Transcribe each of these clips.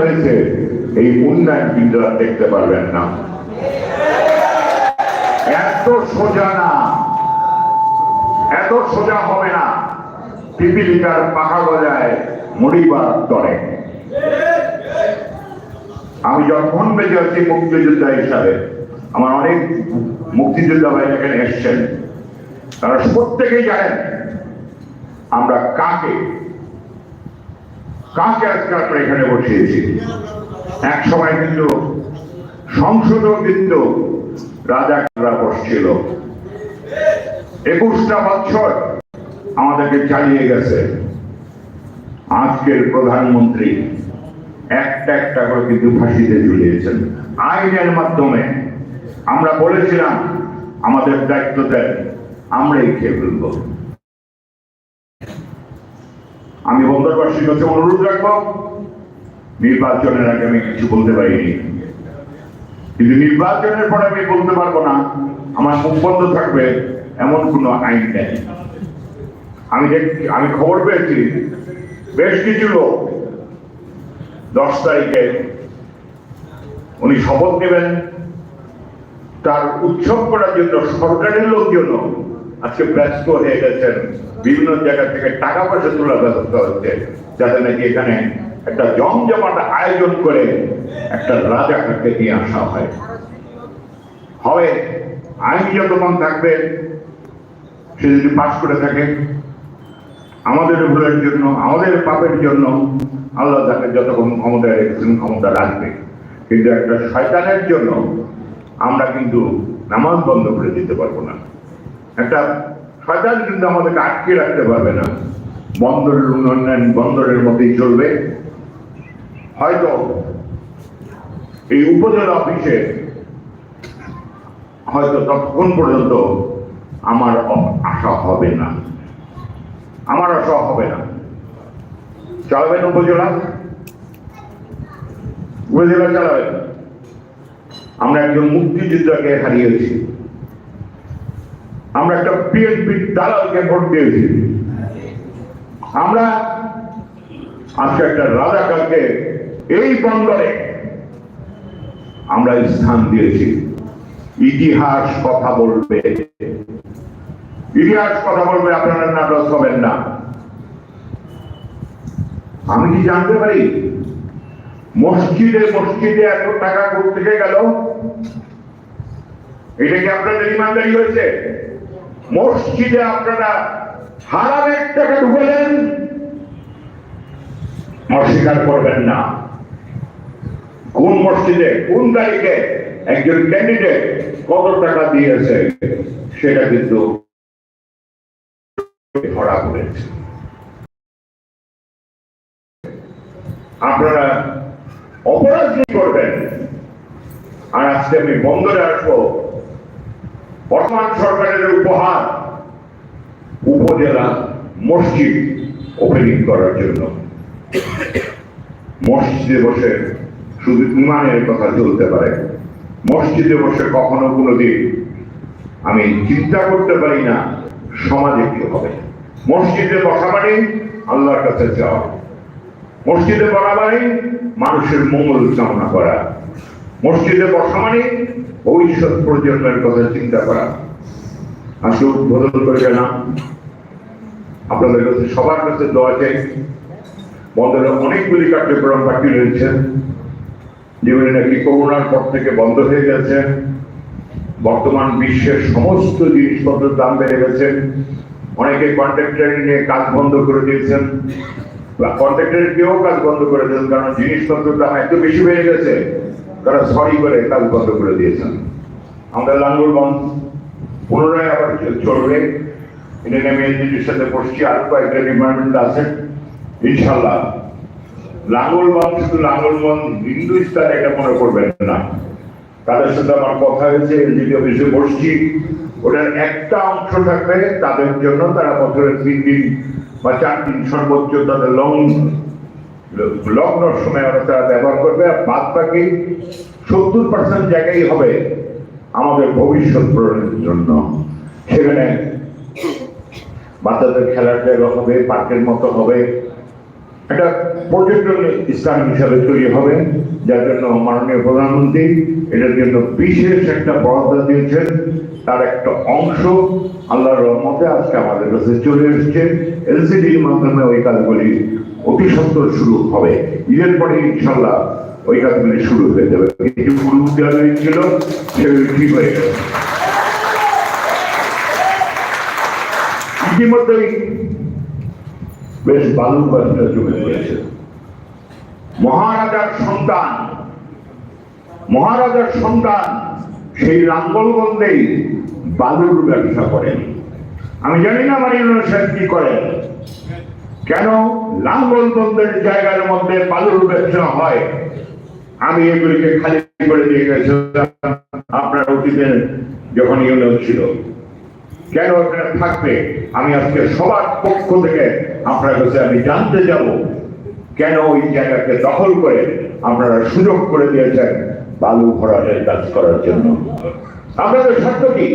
হয়েছে, এই উন্নয়ন আর দেখতে পারবেন না। এত সোজা না। এত সোজা হবে না। পিপিলিকার পাখা গজায় মরিবার তরে আমি যখন বেঁচে আছি মুক্তিযোদ্ধা হিসাবে, আমার অনেক মুক্তিযোদ্ধা ভাই এখানে এসছেন। তারা প্রত্যেকেই জানেন আমরা কাকে কাকে আজকে আমরা এখানে বসিয়েছি? এক সময় কিন্তু সংসদও কিন্তু রাজাকাররা বসছিল। একুশটা বছর আমাদেরকে চালিয়ে গেছে। আজকের প্রধানমন্ত্রী একটা একটা করে কিন্তু ফাঁসিতে ঝুলিয়েছেন। আইনের মাধ্যমে আমরা বলেছিলাম, আমাদের দায়িত্ব দেন, আমরাই খেয়ে ফেলব। আমি বন্দরবাসীর কাছে অনুরোধ রাখব। নির্বাচনের আগে আমি কিছু বলতে পারিনি। কিন্তু নির্বাচনের পরে আমি বলতে পারব না, আমার মুখ বন্ধ থাকবে এমন কোনো আইন নেই। আমি আমি খবর পেয়েছি, বেশ কিছু লোক দশ তারিখে উনি শপথ নেবেন। তার উৎসব করার জন্য সরকারের লোকজন আজকে ব্যস্ত হয়ে গেছেন বিভিন্ন জায়গা থেকে টাকা পয়সা তোলার ব্যবস্থা হচ্ছে, যাতে নাকি এখানে একটা জমজমাট আয়োজন করে একটা রাজাকে নিয়ে আসা হয়। হবে, আইন যতক্ষণ থাকবে, সে যদি পাশ করে থাকে, আমাদের ভুলের জন্য, আমাদের পাপের জন্য আল্লাহ তাকে যতক্ষণ ক্ষমতায় রেখেছেন, ক্ষমতা রাখবে। কিন্তু একটা শয়তানের জন্য আমরা কিন্তু নামাজ বন্ধ করে দিতে পারব না। একটা শয়তান কিন্তু আমাদেরকে আটকে রাখতে পারবে না। বন্দরের উন্নয়ন, বন্দরের মধ্যেই চলবে। হয়তো এই উপজেলা অফিসে হয়তো ততক্ষণ পর্যন্ত আমার আশা হবে না। আমার আশা হবে না। চালাবেন উপজেলা? উপজেলা চালাবেন। আমরা একজন মুক্তিযোদ্ধাকে হারিয়েছি। আমরা একটা বিএনপি দালালকে ভোট দিয়েছি। আমরা আজকে একটা রাজাকারকে এই বন্দরে আমরা স্থান দিয়েছি। ইতিহাস কথা বলবে। ইতিহাস কথা বলবে, আপনারা নাটক হবেন না। আমি কি জানতে পারি? মসজিদে মসজিদে এত টাকা থেকে গেল? এটা কি আপনাদের ইমানদারি হয়েছে? মসজিদে আপনারা হারামের টাকা ঢুকেলেন অস্বীকার করবেন না। কোন মসজিদে, কোন তারিখে একজন ক্যান্ডিডেট কত টাকা দিয়েছে, সেটা কিন্তু ধরা পড়েছে। আপনারা অপরাধ করবেন। আর আজকে আমি বন্দরে আসব। বর্তমান সরকারের উপহার উপজেলা মসজিদ ওপেনিং করার জন্য। মসজিদে বসে শুধু ইমানের কথা চলতে পারে। মসজিদে বসে কখনো কোনোদিন আমি চিন্তা করতে পারি না, সমাজে কি হবে। মসজিদে বসা মানে আল্লাহর কাছে যাওয়া। মসজিদে বসা মানে মানুষের মঙ্গল কামনা করা। মসজিদে বসা মানে ভবিষ্যৎ প্রজন্মের কথা চিন্তা করা। আজকে উদ্বোধন করে গেলাম আপনাদের কাছে সবার কাছে দোয়া চাই। বন্ধের অনেকগুলি কার্যক্রম বাকি রয়েছে। যেগুলি নাকি করোনার পর থেকে বন্ধ হয়ে গেছে। বর্তমান বিশ্বের সমস্ত জিনিসপত্রের দাম বেড়ে গেছে। অনেকে কন্ট্রাক্টর নিয়ে কাজ বন্ধ করে দিয়েছেন। কন্ট্রাক্টর কেউ কাজ বন্ধ করে দিয়েছেন কারণ জিনিসপত্রের দাম এত বেশি বেড়ে গেছে। তারা সরি করে কাজ বন্ধ করে দিয়েছেন। আমাদের লাঙ্গুরগঞ্জ পুনরায় আবার চলবে। এটা আমি এনজিটির সাথে বসছি, আর কয়েকটা ডিপার্টমেন্ট আছে। ইনশাল্লাহ লাঙ্গলগঞ্জ শুধু লাঙ্গলগঞ্জ হিন্দুস্তান এটা মনে করবেন না। তাদের সাথে আমার কথা হয়েছে এলজিডি অফিসে বসছি। ওটার একটা অংশ থাকবে, তাদের জন্য তারা বছরের তিন দিন বা চার দিন সর্বোচ্চ তাদের লং লগ্নর সময় ওরা তারা ব্যবহার করবে, আর বাদ বাকি সত্তর পার্সেন্ট জায়গায় হবে আমাদের ভবিষ্যৎ প্রজন্মের জন্য। সেখানে বাচ্চাদের খেলার জায়গা হবে, পার্কের মতো হবে। একটা পর্যটন স্থান হিসাবে তৈরি হবে, যার জন্য মাননীয় প্রধানমন্ত্রী এটার জন্য বিশেষ একটা বরাদ্দ দিয়েছেন। তার একটা অংশ আল্লাহর রহমতে আজকে আমাদের কাছে চলে এসেছে। এলসিডির মাধ্যমে ওই কাজগুলি অতি সত্তর শুরু হবে। ঈদের পরে ইনশাল্লাহ ওই কাজগুলি শুরু হয়ে যাবে। কিছু পূর্ব দেওয়া ছিল সেগুলি ঠিক হয়ে গেছে। ইতিমধ্যেই বেশ বালুর ব্যবসা জমে পড়েছে। মহারাজার সন্তান মহারাজার সন্তান সেই লাঙ্গলগঞ্জেই বালুর ব্যবসা করেন। আমি জানি না আমার ইউনিয়ন সাহেব কি করেন। কেন লাঙ্গলগঞ্জের জায়গার মধ্যে বালুর ব্যবসা হয়? আমি এগুলিকে খালি করে দিয়ে গেছিলাম। আপনার অতীতে যখন ইউনিয়ন ছিল। কেন ওখানে থাকবে? আমি আজকে সবার পক্ষ থেকে আপনার কাছে আমি জানতে যাব। কেন ওই জায়গাকে দখল করে আপনারা সুযোগ করে দিয়েছেন বালু ভরাটের কাজ করার জন্য? আপনাদের শর্ত কি?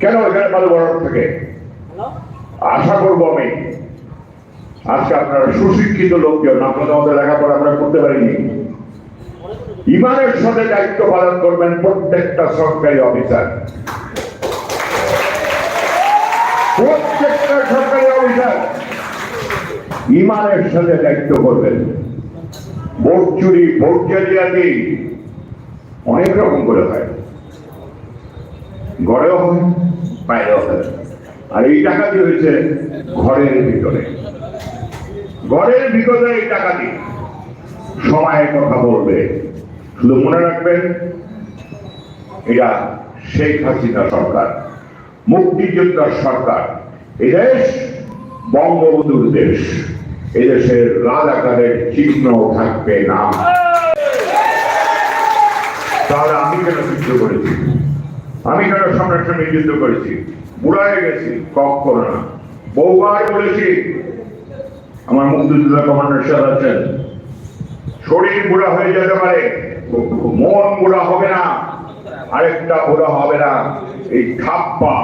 কেন ওখানে বালু ভরাট থাকে? আশা করব আমি। আজকে আপনারা সুশিক্ষিত লোকজন আপনাদের মধ্যে লেখাপড়া আমরা করতে পারিনি। ইমানের সাথে দায়িত্ব পালন করবেন প্রত্যেকটা সরকারি অফিসার। প্রত্যেকটা সরকারি অফিসার ইমানের সাথে দায়িত্ব করবেন। ভোট চুরি, ভোট জালিয়াতি অনেক রকম করে হয়। ঘরেও হয়, বাইরেও হয়। আর এই টাকাটি হয়েছে ঘরের ভিতরে। ঘরের ভিতরে এই টাকাটি সময়ের কথা বলবে। শুধু মনে রাখবেন, এটা শেখ হাসিনা সরকার মুক্তিযোদ্ধার সরকার এদেশ বঙ্গবন্ধুর দেশ। এদেশের রাজাকারের চিহ্ন থাকবে না। তাহলে আমি কেন যুদ্ধ করেছি? আমি কেন সামনাসামনি যুদ্ধ করেছি? বুড়া হয়ে গেছি, কখনো না। বহুবার বলেছি আমার মুক্তিযোদ্ধা কমান্ডার সাহেব আছেন। শরীর বুড়া হয়ে যেতে পারে মন বুড়া হবে না, আরেকটা বুড়া হবে না। এই থাপ্পা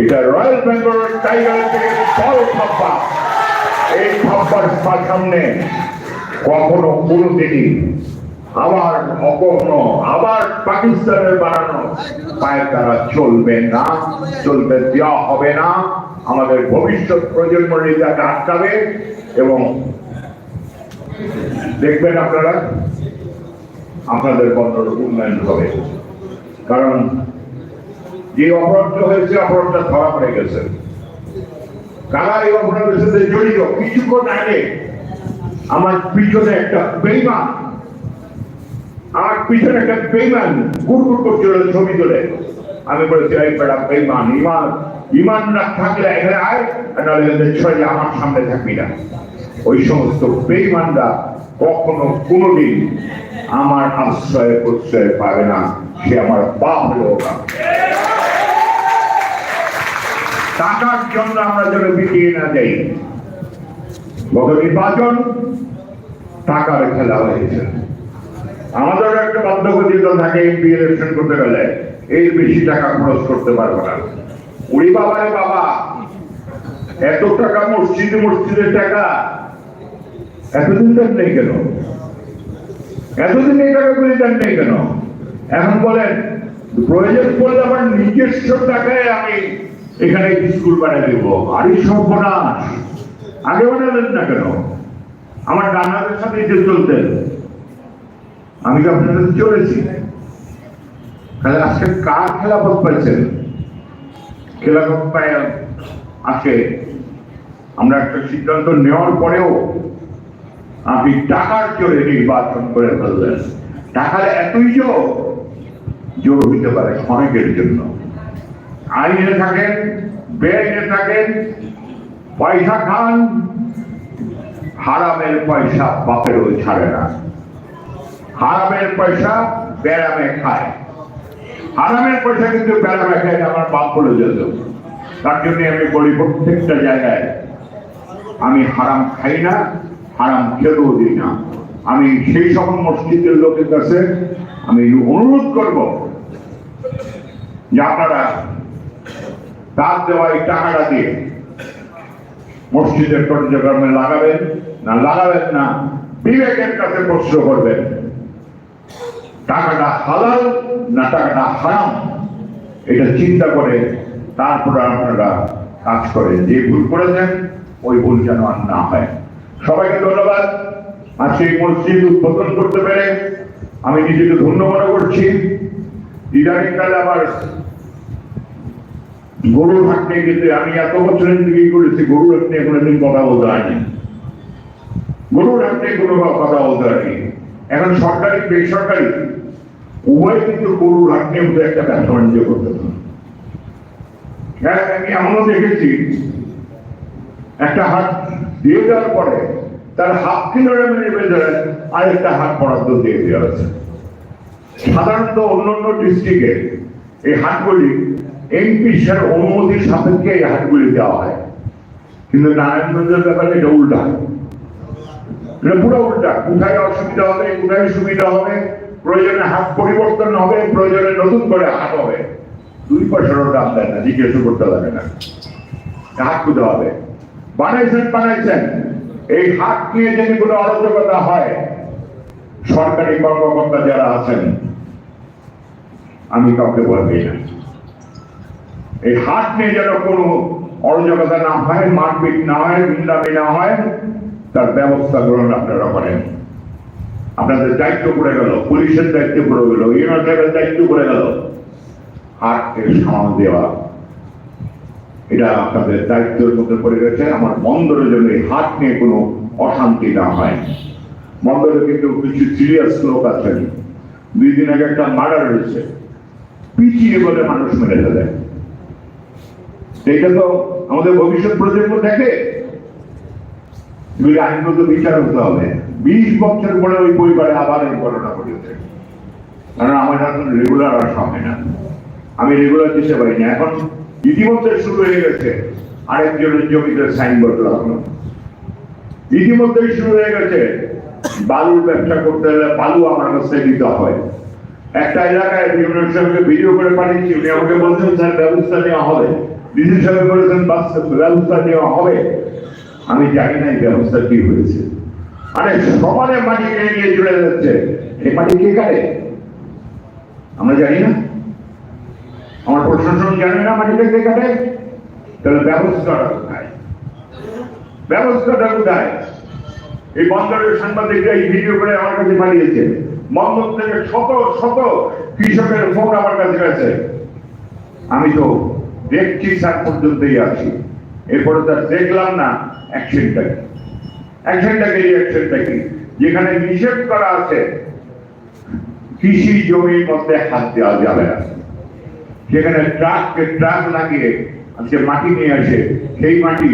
এটা রয়্যাল বেঙ্গল টাইগার থেকে বড় থাপ্পা এই থাপ্পার সামনে কখনো কোনোদিনই আবার কখনো আবার পাকিস্তানের বানানো পায়ে তারা চলবে না, চলবে দেওয়া হবে না। আমাদের ভবিষ্যৎ প্রজন্ম তাকে আটকাবে এবং দেখবেন আপনারা, আপনাদের বন্দর উন্নয়ন হবে। কারণ যে অপরাধ হয়েছে, অপরাধটা ধরা পড়ে গেছে। কারা এই অপরাধের সাথে জড়িত? কিছুক্ষণ আগে আমার পিছনে একটা বেইমান, আমার পিছনে একটা বেইমান গুড়গুড় করছিল ছবি তুলে। আমি বলেছি, এই বেটা বেইমান, ইমান। ইমান না থাকলে এখানে আয় নাহলে ছয় আমার সামনে থাকবি না। ওই সমস্ত বেইমানরা কখনো কোনোদিন আমার আশ্রয় প্রশ্রয় পাবে না, সে আমার হলেও না টাকার জন্য আমরা যেন বিটিয়ে না যাই গত নির্বাচন টাকার খেলা হয়েছে। আমাদের একটা বাধ্যগতিত থাকে, এমপি ইলেকশন করতে গেলে এর বেশি টাকা খরচ করতে পারব না। উড়ি বাবারে বাবা এত টাকা মসজিদ, মসজিদের টাকা এতদিন দেন নেই কেন? এতদিন এই টাকাগুলি দেন নেই কেন? এখন বলেন, প্রয়োজন পড়লে আমার নিজস্ব টাকায় আমি এখানে স্কুল বানিয়ে দেবো। আরই সর্বনাশ। আগে বানালেন না কেন? আমার ডানাদের সাথে যে চলতেন। আমি আপনার সাথে চলেছি? তাহলে আজকে কার খেলাফত পাইছেন? খেলাফত পাই আজকে আমরা একটা সিদ্ধান্ত নেওয়ার পরেও আপনি টাকার জোরে নির্বাচন করে ফেললেন। টাকার এতই জোর জোর হইতে পারে অনেকের জন্য। আইনে থাকেন বেআইনে থাকেন, পয়সা খান, হারামের পয়সা বাপেরও ছাড়ে না। হারামের পয়সা ব্যারামে খায়। হারামের পয়সা কিন্তু ব্যারামে খায় না, আমার বাপ বলে যেত তার জন্য আমি বলি প্রত্যেকটা জায়গায় আমি হারাম খাই না হারাম খেতেও দিই না। আমি সেই সকল মসজিদের লোকের কাছে আমি অনুরোধ করব যে আপনারা তার দেওয়া এই টাকাটা দিয়ে মসজিদের কার্যক্রমে লাগাবেন না লাগাবেন না বিবেকের কাছে প্রশ্ন করবেন টাকাটা হালাল না টাকাটা হারাম। এটা চিন্তা করে তারপরে আপনারা কাজ করেন যে ভুল করেছেন, ওই ভুল যেন আর না হয়। সবাইকে ধন্যবাদ। মসজিদ উদ্বোধন করতে পেরে আমি নিজেকে ধন্য মনে করছি। ইদানিংকালে আমার হাট নিয়ে গেছে। আমি এত বছরের দিকেই করেছি নিয়ে কোনোদিন কথা বলতে হয়নি হাট নিয়ে কোনো কথা বলতে হয়নি এখন সরকারি, বেসরকারি উভয় কিন্তু গরুর হাট নিয়ে একটা ব্যবসা বাণিজ্য করতে হ্যাঁ আমি এমনও দেখেছি, একটা হাত দিয়ে দেওয়ার পরে তার হাফ কিলোমিটার ভেতরে আরেকটা হাত বরাদ্দ দিয়ে দেওয়া হয়েছে। সাধারণত অন্যান্য ডিস্ট্রিক্টে এই হাটগুলি এমপি স্যার অনুমতির সাপেক্ষে এই হাটগুলি দেওয়া হয়। কিন্তু নারায়ণগঞ্জের ব্যাপারে এটা উল্টা। এটা পুরো উল্টা। কোথায় অসুবিধা হবে, কোথায় সুবিধা হবে প্রয়োজনে হাত পরিবর্তন হবে, প্রয়োজনে নতুন করে হাত হবে। দুই পয়সারও দাম দেয় না, জিজ্ঞেস করতে লাগে না। হাত খুঁজে হবে। বানাইছেন বানাইছেন। এই হাত নিয়ে যদি কোনো অরাজকতা হয়, সরকারি কর্মকর্তা যারা আছেন, আমি কাউকে বলবি না। এই হাত নিয়ে যেন কোনো অরাজকতা না হয়, মারপিট না হয়, গুন্ডামি না হয়, তার ব্যবস্থা গ্রহণ আপনারা করেন। আপনাদের দায়িত্ব পড়ে গেল, পুলিশের দায়িত্ব পড়ে গেল ইউনাইটেডের দায়িত্ব পড়ে গেল। হাটকে সামাল দেওয়া, এটা আপনাদের দায়িত্বের মধ্যে পড়ে গেছে। আমার বন্দরের জন্য হাট নিয়ে কোনো অশান্তি না হয়। বন্দরে কিন্তু কিছু সিরিয়াস লোক আছেন। দুই দিন আগে একটা মার্ডার হয়েছে। পিছিয়ে বলে মানুষ মেরে ফেলে। এটা তো আমাদের ভবিষ্যৎ প্রজন্ম দেখে। আইনগত বিচার হতে হবে। বিশ বছর পরে ওই পরিবারে আবার এই ঘটনা ঘটেছে। কারণ আমার এখন রেগুলার আসা হয় না। আমি রেগুলার দিতে পারি না। এখন ইতিমধ্যে শুরু হয়ে গেছে। আরেকজনের জমিতে সাইনবোর্ড লাগানো। ইতিমধ্যেই শুরু হয়ে গেছে। বালুর ব্যবসা করতে হলে বালু আমার কাছ দিতে হয়। একটা এলাকায় ইউনিয়ন সাহেবকে ভিডিও করে পাঠিয়েছি। উনি আমাকে বলছেন, স্যার, ব্যবস্থা নেওয়া হবে। ডিসি সাহেব বলেছেন, বাস, ব্যবস্থা নেওয়া হবে। আমি জানি না এই ব্যবস্থা কি হয়েছে। আরে সমানে মাটি নিয়ে চলে যাচ্ছে? এই মাটি কে কাটে? আমরা জানি না। আমার প্রশাসন জানে না মাটিটা কে তাহলে ব্যবস্থাটা কোথায়? ব্যবস্থাটা কোথায়? এই বন্দরের সাংবাদিকরা এই ভিডিও করে আমার কাছে পাঠিয়েছে। বন্দর থেকে শত শত কৃষকের ফোন আমার কাছে গেছে আমি তো দেখছি স্যার পর্যন্তই আছি। এরপরে তার দেখলাম না অ্যাকশনটা কি অ্যাকশনটা কি যেখানে নিষেধ করা আছে, কৃষি জমির মধ্যে হাত দেওয়া যাবে না। যেখানে ট্রাককে ট্রাক লাগিয়ে আজকে মাটি নিয়ে আসে, সেই মাটি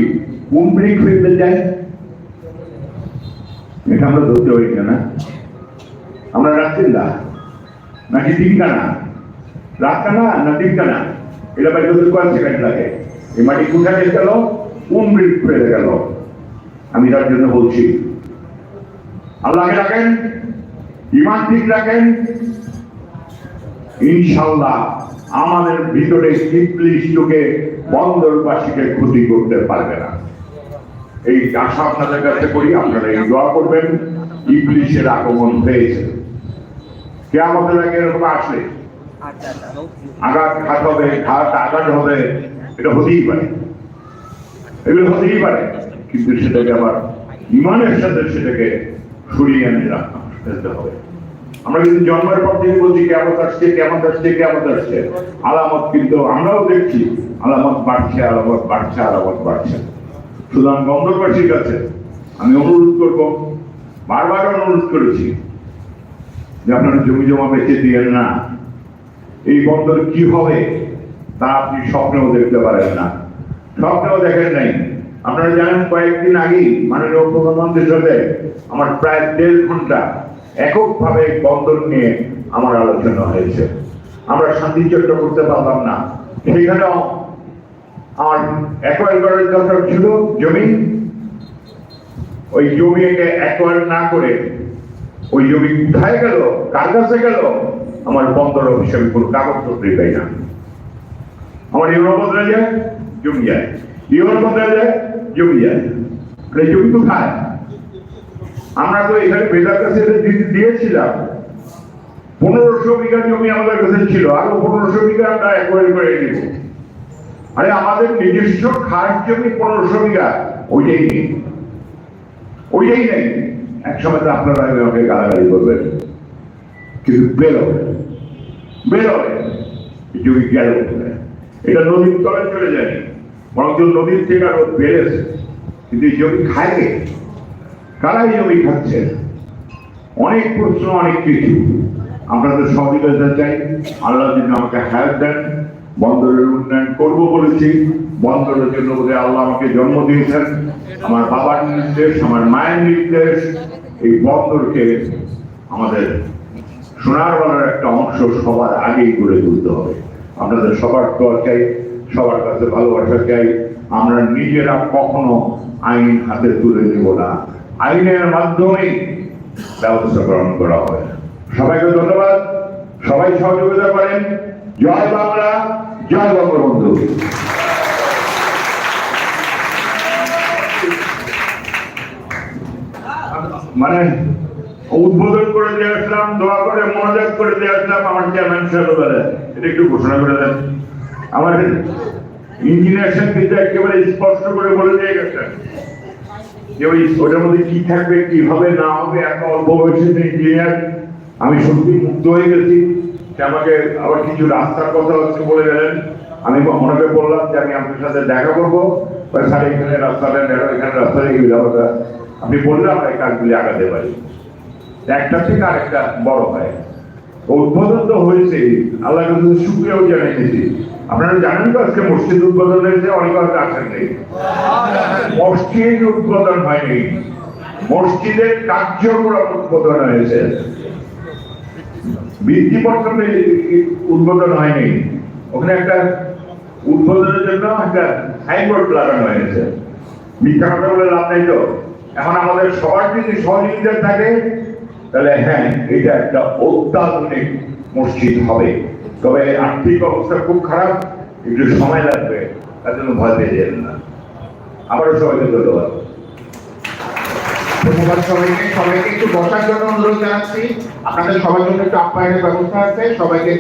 ব্রিক ফেলতে যায় এটা আমরা ধরতে পারি না আমরা রাত্রিল্লা নাকি তিনকানা রাতকানা না তিনকানা এটা বাইরে কয়েক সেকেন্ড লাগে। এই মাটি কোথায় গেল? ব্রিক ফেলে গেল? আমি তার জন্য বলছি। আল্লাহকে রাখেন ইমান ঠিক রাখেন। ইনশাল্লাহ আমাদের ভিতরে ইবলিশ যুগে বন্দরবাসীকে ক্ষতি করতে পারবে না। এই আশা আপনাদের কাছে করি, আপনারা এই দোয়া করবেন। ইবলিশের আগমন হয়েছে। কে আমাদের আগে এরকম আসে আঘাত ঘাত হবে ঘাত আঘাত হবে, এটা হতেই পারে। এগুলো হতেই পারে। কিন্তু সেটাকে আবার ইমানের সাথে সেটাকে সরিয়ে এনে রাখতে ফেলতে হবে। আমরা কিন্তু জন্মের পর থেকে বলছি, কেমন আসছে কেমন আসছে কেমন আসছে। আলামত কিন্তু আমরাও দেখছি, আলামত বাড়ছে আলামত বাড়ছে আলামত বাড়ছে। সুতরাং বন্দরবাসীর কাছে আমি অনুরোধ করব, বারবার অনুরোধ করেছি যে আপনারা জমি জমা বেঁচে দিয়েন না। এই বন্দর কি হবে তা আপনি স্বপ্নেও দেখতে পারেন না। স্বপ্নেও দেখেন নাই। আপনারা জানেন, কয়েকদিন আগেই মাননীয় প্রধানমন্ত্রীর সাথে আমার প্রায় দেড় ঘণ্টা এককভাবে বন্দর নিয়ে আমার আলোচনা হয়েছে। আমরা শান্তি চর্চা করতে পারলাম না। সেখানেও আমার অ্যাকোয়ার করার দরকার ছিল জমি। ওই জমিকে অ্যাকোয়ার না করে ওই জমি কোথায় গেল, কার কাছে গেল, আমার বন্দর অফিসে আমি কোনো কাগজপত্রই পাই না। আমার ইউরো বদলে যায় জমি যায় ইউরো বদলে যায় জমি যায় তাহলে জমি কোথায়? আমরা তো এখানে বেদার কাছে দিয়েছিলাম। পনেরোশো বিঘা জমি আমাদের কাছে ছিল, আরও পনেরোশো বিঘা আমরা একবারে করে নিব। আরে, আমাদের নিজস্ব খাস জমি পনেরোশো বিঘা, ওইটাই নেই। ওইটাই নেই। এক সময় তো আপনারা আমাকে গালাগালি করবেন। কিন্তু বেরোবে বেরোবে জমি গেল এটা নদীর তলে চলে যায়নি বরং নদীর থেকে আরও বেড়েছে। কিন্তু এই জমি খায় কে? কারা এই জমি খাচ্ছে অনেক প্রশ্ন, অনেক কিছু। আপনাদের সহযোগিতা চাই। আল্লাহ যদি আমাকে হায়াত দেন, বন্দরের উন্নয়ন করব বলেছি। বন্দরের জন্য বোধহয় আল্লাহ আমাকে জন্ম দিয়েছেন। আমার বাবার নির্দেশ, আমার মায়ের নির্দেশ, এই বন্দরকে আমাদের সোনার সোনারবালার একটা অংশ সবার আগেই গড়ে তুলতে হবে। আপনাদের সবার চাই। সবার কাছে ভালোবাসা চাই। আমরা নিজেরা কখনো আইন হাতে তুলে নেব না। আইনের মাধ্যমেই ব্যবস্থা গ্রহণ করা হয় সবাইকে ধন্যবাদ। সবাই সহযোগিতা করেন। জয় বাংলা, জয় বঙ্গবন্ধু। মানে উদ্বোধন করে দিয়ে আসলাম, দোয়া করে, মনোযোগ করে দিয়ে আসলাম আমার চেয়ারম্যান সাহেব এটা একটু ঘোষণা করে দেন। আমার ইঞ্জিনিয়ার সাহেব একেবারে স্পষ্ট করে বলে দিয়ে গেছেন যে ওই ওটার মধ্যে কি থাকবে কি হবে না হবে, এত অল্প বয়সে ইঞ্জিনিয়ার, আমি সত্যি মুগ্ধ হয়ে গেছি। আমাকে আবার কিছু রাস্তার কথা হচ্ছে বলে গেলেন। আমি ওনাকে বললাম যে আমি আপনার সাথে দেখা করব। স্যার, এখানে রাস্তাটা দেখো, এখানে রাস্তা রেখে ব্যবস্থা আপনি বললে আমরা এই কাজগুলি আগাতে পারি। একটা থেকে আরেকটা বড় হয়। উদ্বোধন তো হয়েছে আল্লাহ শুক্রিয়াও জানাইতেছি আপনারা জানেন তো আজকে মসজিদ উদ্বোধন হয়েছে অনেক হয়তো আসেন নেই মসজিদ উদ্বোধন হয়নি। মসজিদের কার্যক্রম উদ্বোধন হয়েছে। বৃদ্ধি ভিত্তিপত্র উদ্বোধন হয়নি। ওখানে একটা উদ্বোধনের জন্য একটা সাইনবোর্ড লাগানো হয়েছে। মিথ্যা কথা বলে লাভ নেই তো। এখন আমাদের সবার যদি সহযোগিতা থাকে, তাহলে হ্যাঁ এটা একটা অত্যাধুনিক মসজিদ হবে। তবে আর্থিক অবস্থা খুব খারাপ একটু সময় লাগবে, তার জন্য ভয় পেয়ে যাবেন না। আবারও সবাইকে ধন্যবাদ। ধন্যবাদ সবাইকে। সবাইকে একটু বসার জন্য অনুরোধ জানাচ্ছি। আপনাদের সবার জন্য একটু আপ্যায়নের ব্যবস্থা আছে, সবাইকে